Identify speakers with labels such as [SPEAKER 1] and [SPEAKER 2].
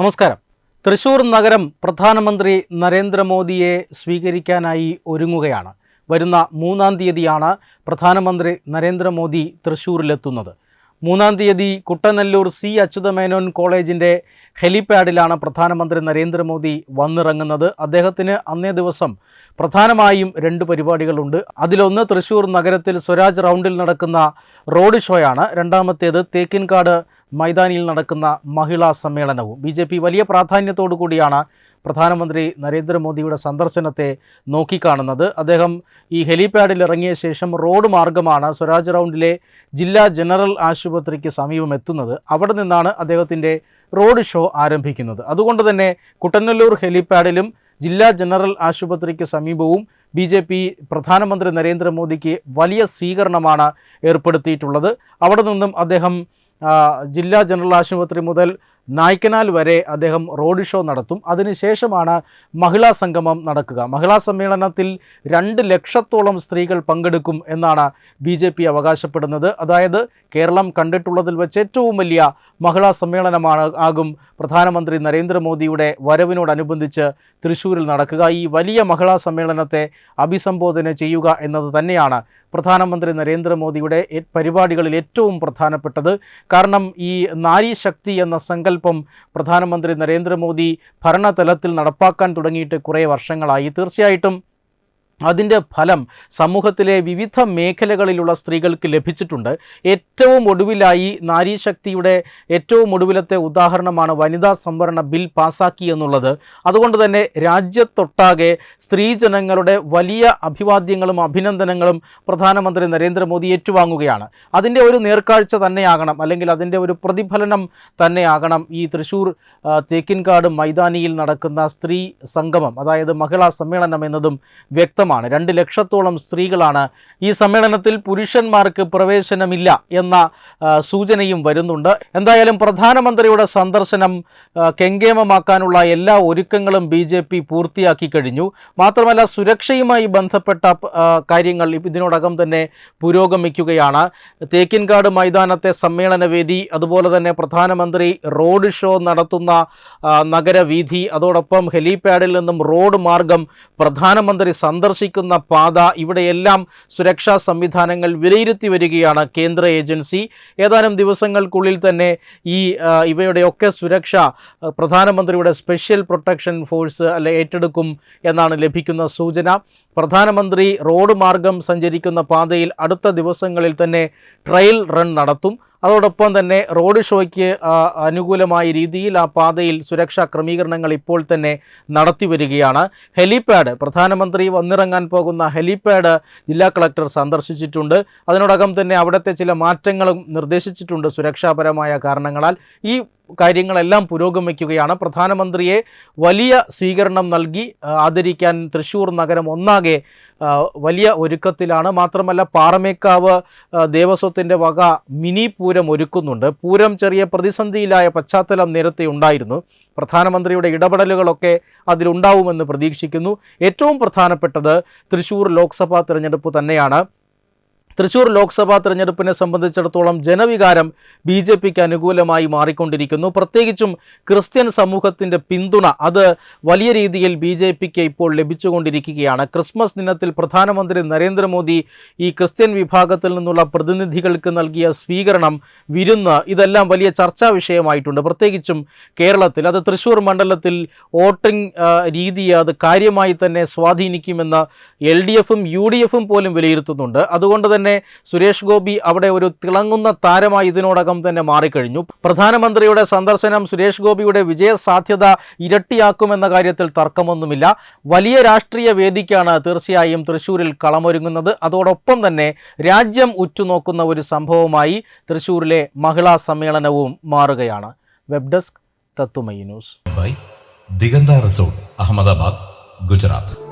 [SPEAKER 1] നമസ്കാരം. തൃശൂർ നഗരം പ്രധാനമന്ത്രി നരേന്ദ്രമോദിയെ സ്വീകരിക്കാനായി ഒരുങ്ങുകയാണ്. വരുന്ന മൂന്നാം തീയതിയാണ് പ്രധാനമന്ത്രി നരേന്ദ്രമോദി തൃശൂരിലെത്തുന്നത്. മൂന്നാം തീയതി കുട്ടനല്ലൂർ സി അച്യുതമേനോൻ കോളേജിന്റെ ഹെലിപാഡിലാണ് പ്രധാനമന്ത്രി നരേന്ദ്രമോദി വന്നിറങ്ങുന്നത്. അദ്ദേഹത്തിന് അന്നേ ദിവസം പ്രധാനമായും രണ്ട് പരിപാടികളുണ്ട്. അതിലൊന്ന് തൃശ്ശൂർ നഗരത്തിൽ സ്വരാജ് റൗണ്ടിൽ നടക്കുന്ന റോഡ് ഷോയാണ്. രണ്ടാമത്തേത് തേക്കിൻകാട് മൈതാനിയിൽ നടക്കുന്ന മഹിളാ സമ്മേളനവും. ബി ജെ പി വലിയ പ്രാധാന്യത്തോടു കൂടിയാണ് പ്രധാനമന്ത്രി നരേന്ദ്രമോദിയുടെ സന്ദർശനത്തെ നോക്കിക്കാണുന്നത്. അദ്ദേഹം ഈ ഹെലിപാഡിൽ ഇറങ്ങിയ ശേഷം റോഡ് മാർഗമാണ് സ്വരാജ് റൗണ്ടിലെ ജില്ലാ ജനറൽ ആശുപത്രിക്ക് സമീപം എത്തുന്നത്. അവിടെ നിന്നാണ് അദ്ദേഹത്തിന്റെ റോഡ് ഷോ ആരംഭിക്കുന്നത്. അതുകൊണ്ട് തന്നെ കുട്ടനല്ലൂർ ഹെലിപാഡിലും ജില്ലാ ജനറൽ ആശുപത്രിക്ക് സമീപവും ബി ജെ പി പ്രധാനമന്ത്രി നരേന്ദ്രമോദിക്ക് വലിയ സ്വീകരണമാണ് ഏർപ്പെടുത്തിയിട്ടുള്ളത്. അവിടെ നിന്നും അദ്ദേഹം ജില്ലാ ജനറൽ ആശുപത്രി മുതൽ നായ്ക്കനാൽ വരെ അദ്ദേഹം റോഡ് ഷോ നടത്തും. അതിനുശേഷമാണ് മഹിളാ സംഗമം നടക്കുക. മഹിളാ സമ്മേളനത്തിൽ രണ്ട് ലക്ഷത്തോളം സ്ത്രീകൾ പങ്കെടുക്കും എന്നാണ് ബി ജെ പി അവകാശപ്പെടുന്നത്. അതായത് കേരളം കണ്ടിട്ടുള്ളതിൽ വെച്ച് ഏറ്റവും വലിയ മഹിളാ സമ്മേളനമാണ് ആകും പ്രധാനമന്ത്രി നരേന്ദ്രമോദിയുടെ വരവിനോടനുബന്ധിച്ച് തൃശ്ശൂരിൽ നടക്കുക. ഈ വലിയ മഹിളാ സമ്മേളനത്തെ അഭിസംബോധന ചെയ്യുക എന്നത് തന്നെയാണ് പ്രധാനമന്ത്രി നരേന്ദ്രമോദിയുടെ പരിപാടികളിൽ ഏറ്റവും പ്രധാനപ്പെട്ടത്. കാരണം ഈ നാരീശക്തി എന്ന സങ്കല്പം പ്രധാനമന്ത്രി നരേന്ദ്രമോദി ഭരണതലത്തിൽ നടപ്പാക്കാൻ തുടങ്ങിയിട്ട് കുറേ വർഷങ്ങളായി. തീർച്ചയായിട്ടും അതിന്റെ ഫലം സമൂഹത്തിലെ വിവിധ മേഖലകളിലുള്ള സ്ത്രീകൾക്ക് ലഭിച്ചിട്ടുണ്ട്. ഏറ്റവും ഒടുവിലായി നാരീശക്തിയുടെ ഏറ്റവും ഒടുവിലത്തെ ഉദാഹരണമാണ് വനിതാ സംവരണ ബിൽ പാസാക്കി എന്നുള്ളത്. അതുകൊണ്ട് തന്നെ രാജ്യത്തൊട്ടാകെ സ്ത്രീജനങ്ങളുടെ വലിയ അഭിവാദ്യങ്ങളും അഭിനന്ദനങ്ങളും പ്രധാനമന്ത്രി നരേന്ദ്രമോദി ഏറ്റുവാങ്ങുകയാണ്. അതിന്റെ ഒരു നേർക്കാഴ്ച തന്നെയാകണം അല്ലെങ്കിൽ അതിന്റെ ഒരു പ്രതിഫലനം തന്നെയാകണം ഈ തൃശ്ശൂർ തേക്കിൻകാട് മൈതാനിയിൽ നടക്കുന്ന സ്ത്രീ സംഗമം അതായത് മഹിളാ സമ്മേളനം എന്നതും വ്യക്തമാണ് രണ്ട് ലക്ഷത്തോളം സ്ത്രീകളാണ് ഈ സമ്മേളനത്തിൽ പുരുഷന്മാർക്ക് പ്രവേശനമില്ല എന്ന സൂചനയും വരുന്നുണ്ട്. എന്തായാലും പ്രധാനമന്ത്രിയുടെ സന്ദർശനം കെങ്കേമമാക്കാനുള്ള എല്ലാ ഒരുക്കങ്ങളും ബി ജെ പി പൂർത്തിയാക്കി കഴിഞ്ഞു. മാത്രമല്ല സുരക്ഷയുമായി ബന്ധപ്പെട്ട കാര്യങ്ങൾ ഇതിനോടകം തന്നെ പുരോഗമിക്കുകയാണ്. തേക്കിൻകാട് മൈതാനത്തെ സമ്മേളനവേദി അതുപോലെ തന്നെ പ്രധാനമന്ത്രി റോഡ് ഷോ നടത്തുന്ന നഗരവീഥി അതോടൊപ്പം ഹെലിപാഡിൽ നിന്നും റോഡ് മാർഗം പ്രധാനമന്ത്രി സന്ദർശിക്കുന്ന പാത. ഇവിടെയെല്ലാം സുരക്ഷാ സംവിധാനങ്ങൾ വിലയിരുത്തി വരികയാണ് കേന്ദ്ര ഏജൻസി. ഏതാനും ദിവസങ്ങൾക്കുള്ളിൽ തന്നെ ഈ ഇവയുടെയൊക്കെ സുരക്ഷ പ്രധാനമന്ത്രിയുടെ സ്പെഷ്യൽ പ്രൊട്ടക്ഷൻ ഫോഴ്സ് അല്ലെ ഏറ്റെടുക്കും എന്നാണ് ലഭിക്കുന്ന സൂചന. പ്രധാനമന്ത്രി റോഡ് മാർഗം സഞ്ചരിക്കുന്ന പാതയിൽ അടുത്ത ദിവസങ്ങളിൽ തന്നെ ട്രയൽ റൺ നടത്തും. അതോടൊപ്പം തന്നെ റോഡ് ഷോയ്ക്ക് അനുകൂലമായ രീതിയിൽ ആ പാതയിൽ സുരക്ഷാ ക്രമീകരണങ്ങൾ ഇപ്പോൾ തന്നെ നടത്തി വരികയാണ്. ഹെലിപാഡ് പ്രധാനമന്ത്രി വന്നിറങ്ങാൻ പോകുന്ന ഹെലിപാഡ് ജില്ലാ കളക്ടർ സന്ദർശിച്ചിട്ടുണ്ട്. അതിനോടകം തന്നെ അവിടുത്തെ ചില മാറ്റങ്ങളും നിർദ്ദേശിച്ചിട്ടുണ്ട് സുരക്ഷാപരമായ കാരണങ്ങളാൽ. ഈ കാര്യങ്ങളെല്ലാം പുരോഗമിക്കുകയാണ്. പ്രധാനമന്ത്രിയെ വലിയ സ്വീകരണം നൽകി ആദരിക്കാൻ തൃശ്ശൂർ നഗരം ഒന്നാകെ വലിയ ഒരുക്കത്തിലാണ്. മാത്രമല്ല പാറമേക്കാവ് ദേവസ്വത്തിന്റെ വക മിനി പൂരം ഒരുക്കുന്നുണ്ട്. പൂരം ചെറിയ പ്രതിസന്ധിയിലായ പശ്ചാത്തലം നേരത്തെ ഉണ്ടായിരുന്നു. പ്രധാനമന്ത്രിയുടെ ഇടപെടലുകളൊക്കെ അതിലുണ്ടാവുമെന്ന് പ്രതീക്ഷിക്കുന്നു. ഏറ്റവും പ്രധാനപ്പെട്ടത് തൃശ്ശൂർ ലോക്സഭാ തിരഞ്ഞെടുപ്പ് തന്നെയാണ്. തൃശൂർ ലോക്സഭാ തെരഞ്ഞെടുപ്പിനെ സംബന്ധിച്ചിടത്തോളം ജനവികാരം ബി ജെ പിക്ക് അനുകൂലമായി മാറിക്കൊണ്ടിരിക്കുന്നു. പ്രത്യേകിച്ചും ക്രിസ്ത്യൻ സമൂഹത്തിന്റെ പിന്തുണ അത് വലിയ രീതിയിൽ ബി ജെ പിക്ക് ഇപ്പോൾ ലഭിച്ചുകൊണ്ടിരിക്കുകയാണ്. ക്രിസ്മസ് ദിനത്തിൽ പ്രധാനമന്ത്രി നരേന്ദ്രമോദി ഈ ക്രിസ്ത്യൻ വിഭാഗത്തിൽ നിന്നുള്ള പ്രതിനിധികൾക്ക് നൽകിയ സ്വീകരണം വിരുന്ന് ഇതെല്ലാം വലിയ ചർച്ചാ വിഷയമായിട്ടുണ്ട്. പ്രത്യേകിച്ചും കേരളത്തിൽ അത് തൃശൂർ മണ്ഡലത്തിൽ വോട്ടിംഗ് രീതിയെ അത് കാര്യമായി തന്നെ സ്വാധീനിക്കുമെന്ന് എൽ ഡി എഫും യു ഡി എഫും പോലും വിലയിരുത്തുന്നുണ്ട്. അതുകൊണ്ട് തന്നെ സുരേഷ് ഗോപി അവിടെ ഒരു തിളങ്ങുന്ന താരമായി ഇതിനോടകം തന്നെ മാറിക്കഴിഞ്ഞു. പ്രധാനമന്ത്രിയുടെ സന്ദർശനം സുരേഷ് ഗോപിയുടെ വിജയ സാധ്യത ഇരട്ടിയാക്കുമെന്ന കാര്യത്തിൽ തർക്കമൊന്നുമില്ല. വലിയ രാഷ്ട്രീയ വേദിക്കാണ് തീർച്ചയായും തൃശ്ശൂരിൽ കളമൊരുങ്ങുന്നത്. അതോടൊപ്പം തന്നെ രാജ്യം ഉറ്റുനോക്കുന്ന ഒരു സംഭവമായി തൃശ്ശൂരിലെ മഹിളാ സമ്മേളനവും മാറുകയാണ്. വെബ് ഡെസ്ക് തത്തുമൈ news.
[SPEAKER 2] Diganta resort Ahmedabad Gujarat.